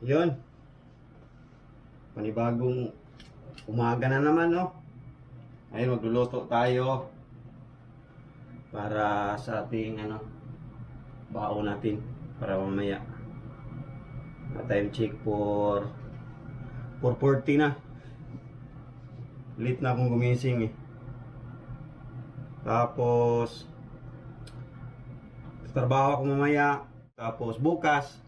Yun. Panibagong umaga na naman, no? Ayun, magluluto tayo para sa ating ano bao natin para mamaya na time check for 4.40 na late na akong gumising eh tapos trabaho ako mamaya tapos bukas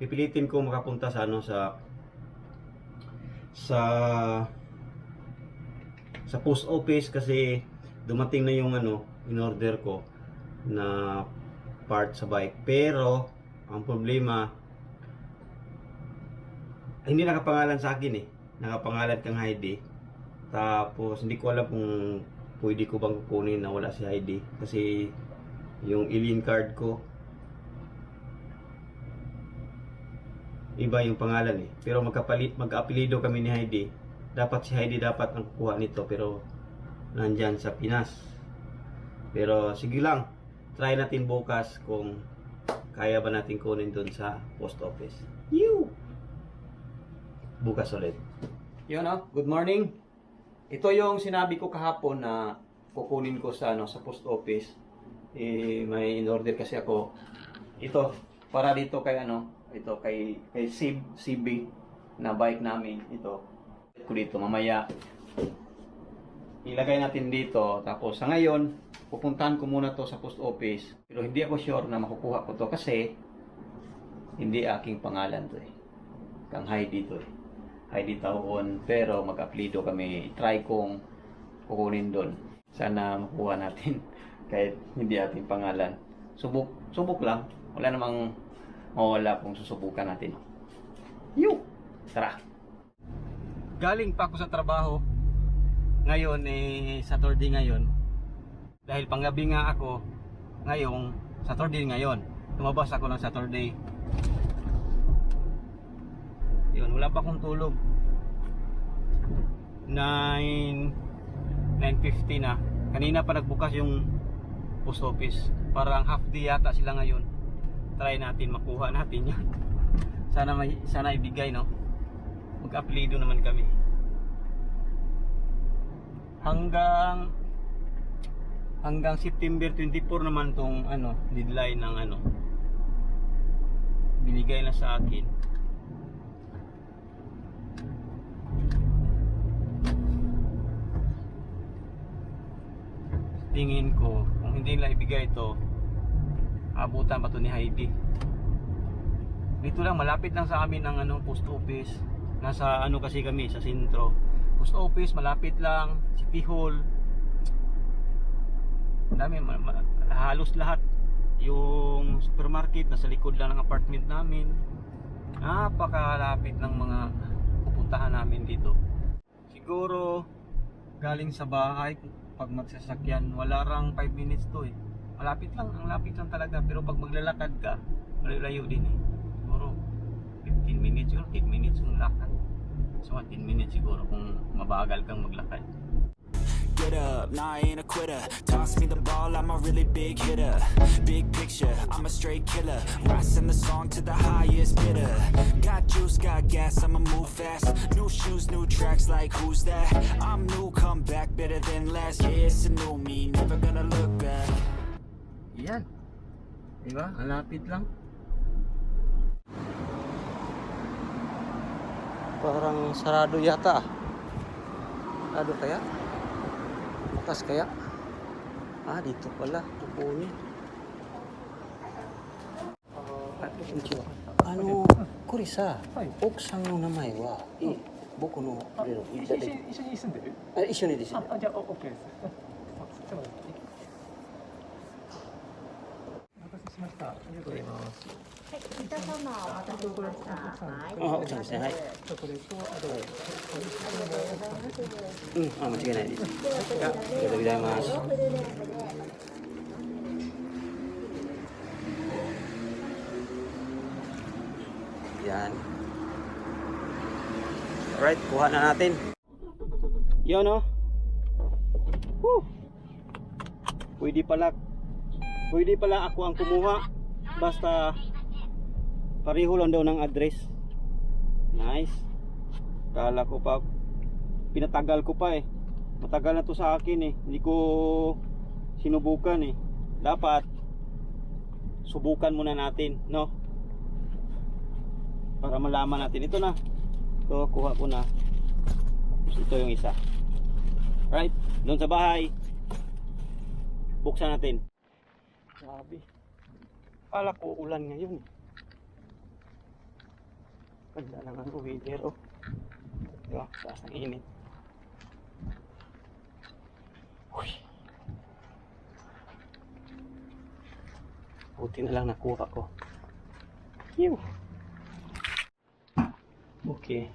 pipilitin ko makapunta sa ano sa sa sa post office kasi dumating na yung ano in order ko na part sa bike. Pero ang problema hindi nakapangalan sa akin eh. Nakapangalan kang Heidi. Tapos hindi ko alam kung pwede ko bang kukunin na wala si Heidi. Kasi yung alien card ko iba yung pangalan eh. Pero magkapalit magka-apelido kami ni Heidi. Dapat si Heidi dapat ang kukuha nito pero nandyan sa Pinas. Pero sige lang try natin bukas kung kaya ba natin kunin dun sa post office. You! Bukas ulit. Yun oh, good morning. Ito yung sinabi ko kahapon na kukunin ko sa ano sa post office. Eh, may in order kasi ako. Ito para dito kay ano ito kay kay Sib CB na bike namin. Ito. Ko dito mamaya. Ilagay natin dito. Tapos sa ngayon pupuntahan ko muna to sa post office. Pero hindi ako sure na makukuha ko to kasi hindi aking pangalan to eh. Kang Heidi to eh. Heidi Taon pero mag-apelido kami. Try kong kukunin doon. Sana makuha natin kahit hindi ating pangalan. Subok subok lang. Wala namang mawala kung susubukan natin. Yo! Tara! Galing pa ako sa trabaho. Ngayon eh Saturday ngayon. Dahil panggabi nga ako ngayong Saturday ngayon. Lumabas ako ng Saturday. Yun wala pa akong tulog. 9 9.50 na. Kanina pa nagbukas yung post office. Parang half day yata sila ngayon try natin makuha natin yan sana may sana ibigay no? Mag-apelido naman kami. Hanggang hanggang September 24 naman tong ano deadline ng ano binigay na sa akin. Tingin ko kung hindi nila ibigay ito abutan pa to ni Heidi. Dito lang malapit lang sa amin ang ano post office. Nasa ano kasi kami sa sentro. Post office malapit lang city hall. Dami halos lahat. Yung supermarket nasa likod lang ng apartment namin. Napakalapit ng mga pupuntahan namin dito. Siguro galing sa bahay pag magsasakyan wala rang 5 minutes to eh malapit lang ang lapit lang talaga. Pero pag maglalakad ka malayo din eh. Siguro 15 minutes or 10 minutes yung lakad. So 10 minutes siguro kung mabagal kang maglakad. Get up, nah I ain't a quitter. Toss me the ball, I'm a really big hitter. Big picture, I'm a straight killer. Rising the song to the highest bidder. Got juice, got gas, I'ma move fast. New shoes, new tracks, like who's that? I'm new, come back, better than last. Yeah, it's a new me, never gonna look back Yan. Diba? Ang lapit lang. Parang sarado yata. ah. Sarado kaya? Bukas kaya? Ah, dito pala. Kukunin. Ano, kurisa. Oksan no namae wa, i, boku no, rero, i, 一緒に一緒に住んでるあ一緒にです。ああじゃあオッケーです ございますはい、皆様お待たせしました。はい、あ、奥さんですね。はい。チョコレートあとうん、あ、間違いないです。ありがとうございます。Yan. Alright, kuha na natin. Yun oh. Woo. Pwede pala Pwede pala ako ang kumuha basta pareho lang daw ng address. Nice. Kala ko pa, pinatagal ko pa eh. Matagal na to sa akin eh. Hindi ko sinubukan eh. Dapat, subukan muna natin, no? Para malaman natin. Ito na. Ito, kuha ko na. Ito yung isa. Right? Doon sa bahay. Buksan natin. Grabe. Kala ko ulan ngayon. Ganda lang ang weather, oh. Diba? Taas ng init. Uy. Buti na lang nakuha ko. Phew. Okay.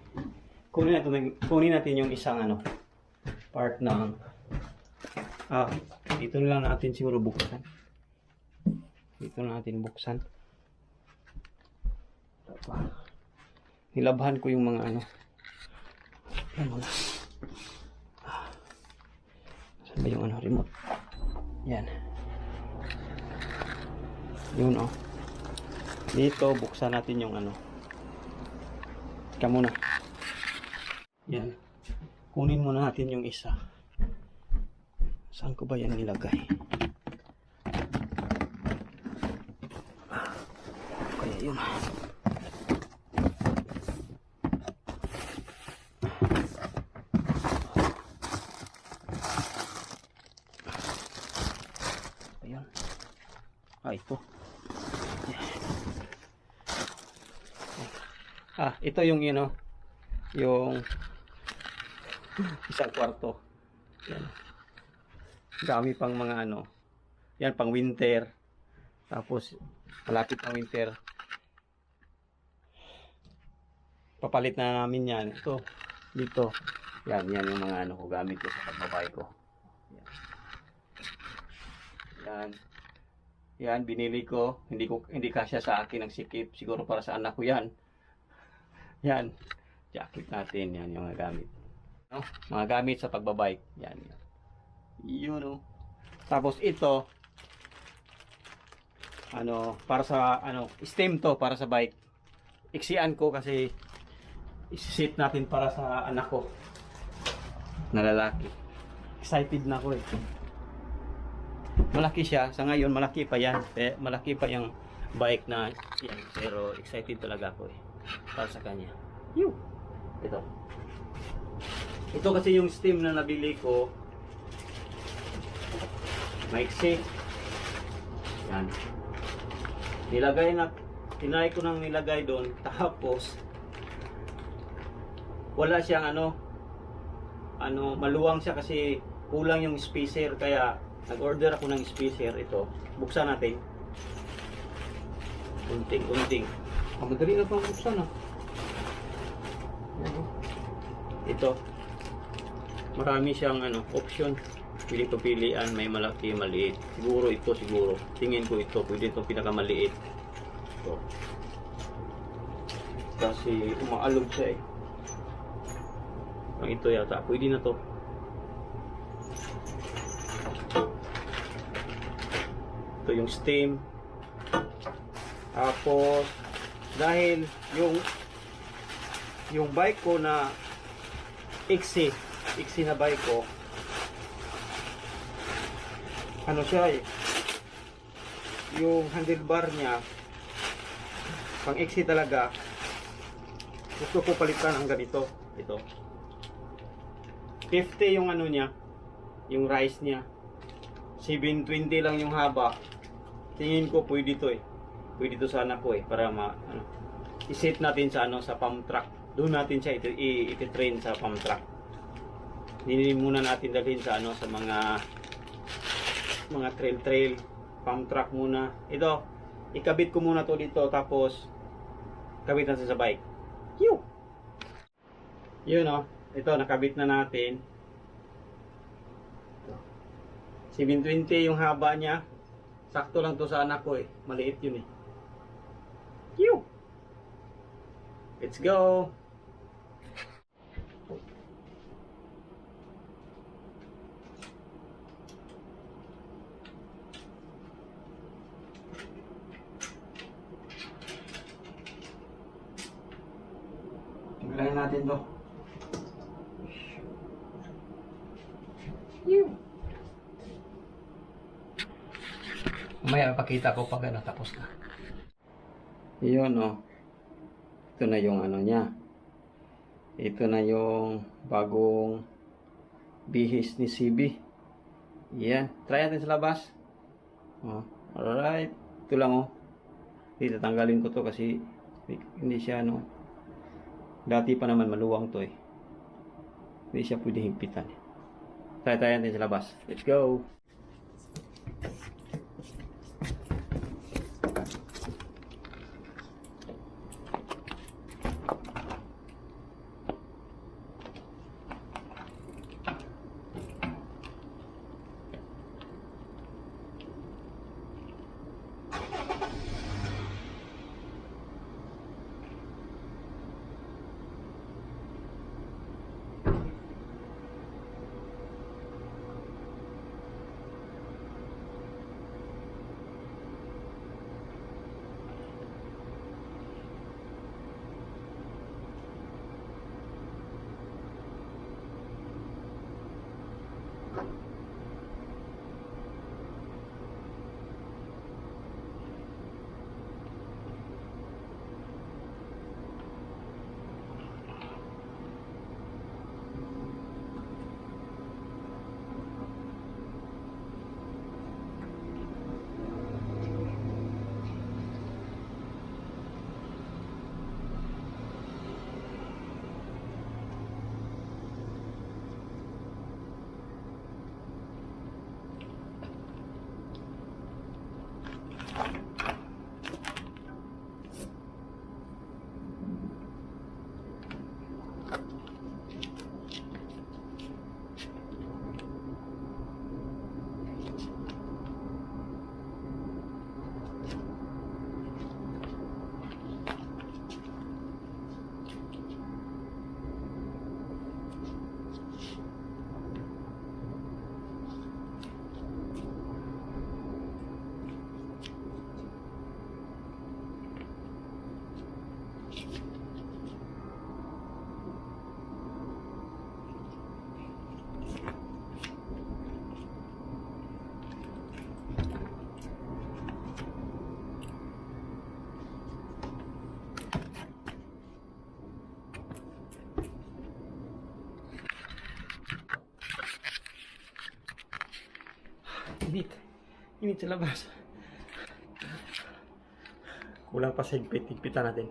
Kunin natin, kunin natin yung isang ano, part ng ah, dito na lang natin siguro buksan. Dito na natin buksan. Nilabhan ko yung mga ano. Yan mo na. Ah. Saan ba yung ano, remote? Yan. Yun oh. Dito, buksan natin yung ano. Ika muna. Yan. Kunin muna natin yung isa. Saan ko ba yan nilagay? Yun. Ayun. Ah, ito. Ah, ito yung you know, yung isang kwarto. Yan. Dami pang mga ano. Yan pang winter. Tapos malapit ang winter. Papalit na namin yan. Ito, dito. Yan, yan yung mga ano ko gamit ko sa pagbabay ko. Yan. Yan. Yan, binili ko. Hindi ko hindi kasya sa akin ang sikip. Siguro para sa anak ko yan. Yan. Jacket natin. Yan yung mga gamit. No? Mga gamit sa pagbabike. Yan. yan. Yun no. Tapos ito ano para sa ano stem to para sa bike. Iksian ko kasi isisit natin para sa anak ko na lalaki. Excited na ako eh. Malaki siya. Sa ngayon malaki pa yan. Eh, malaki pa yung bike na yan. Pero excited talaga ako eh. Para sa kanya. Yo. Ito. Ito kasi yung stem na nabili ko. Maiksi. Yan. Nilagay na, tinry ko nang nilagay doon. Tapos, wala siyang ano, ano, maluwang siya kasi kulang yung spacer. Kaya, nag-order ako ng spacer. Ito, buksan natin. Unting-unting. Ah, madali na pang buksan ah. Ito. Marami siyang ano, option. Pili pilian, may malaki, maliit. Siguro ito, siguro. Tingin ko ito, pwede ito pinakamaliit. Ito. Kasi umaalog siya eh. Ang ito yata, pwede na to. Ito yung stem. Tapos, dahil yung yung bike ko na iksi, iksi na bike ko, ano siya eh, yung handlebar niya, pang iksi talaga, gusto ko palitan ang ganito, ito. 50 yung ano niya, yung rise niya. 720 lang yung haba. Tingin ko pwede to eh. Pwede to sana ko eh para ma ano, i-set natin sa ano sa pump track. Doon natin siya iti- i- iti-train sa pump track. Hindi muna natin dalhin sa ano sa mga mga trail trail pump track muna. Ito, ikabit ko muna to dito tapos kabit natin sa bike. Yo. Yun oh. Ito nakabit na natin. 720 yung haba niya. Sakto lang to sa anak ko eh. Maliit yun eh. Yo. Let's go. Bilangin natin to. Mamaya pakita ko pag ano, tapos na. Yun oh. Ito na yung ano niya. Ito na yung bagong bihis ni CB. Yan. Try natin sa labas. Oh. Alright. Ito lang oh. Hindi tatanggalin ko to kasi hindi siya ano. Dati pa naman maluwang to eh. Hindi siya pwede higpitan. Try tayo natin sa labas. Let's go. Init sa labas. Kulang pa sa higpit. Higpitan natin.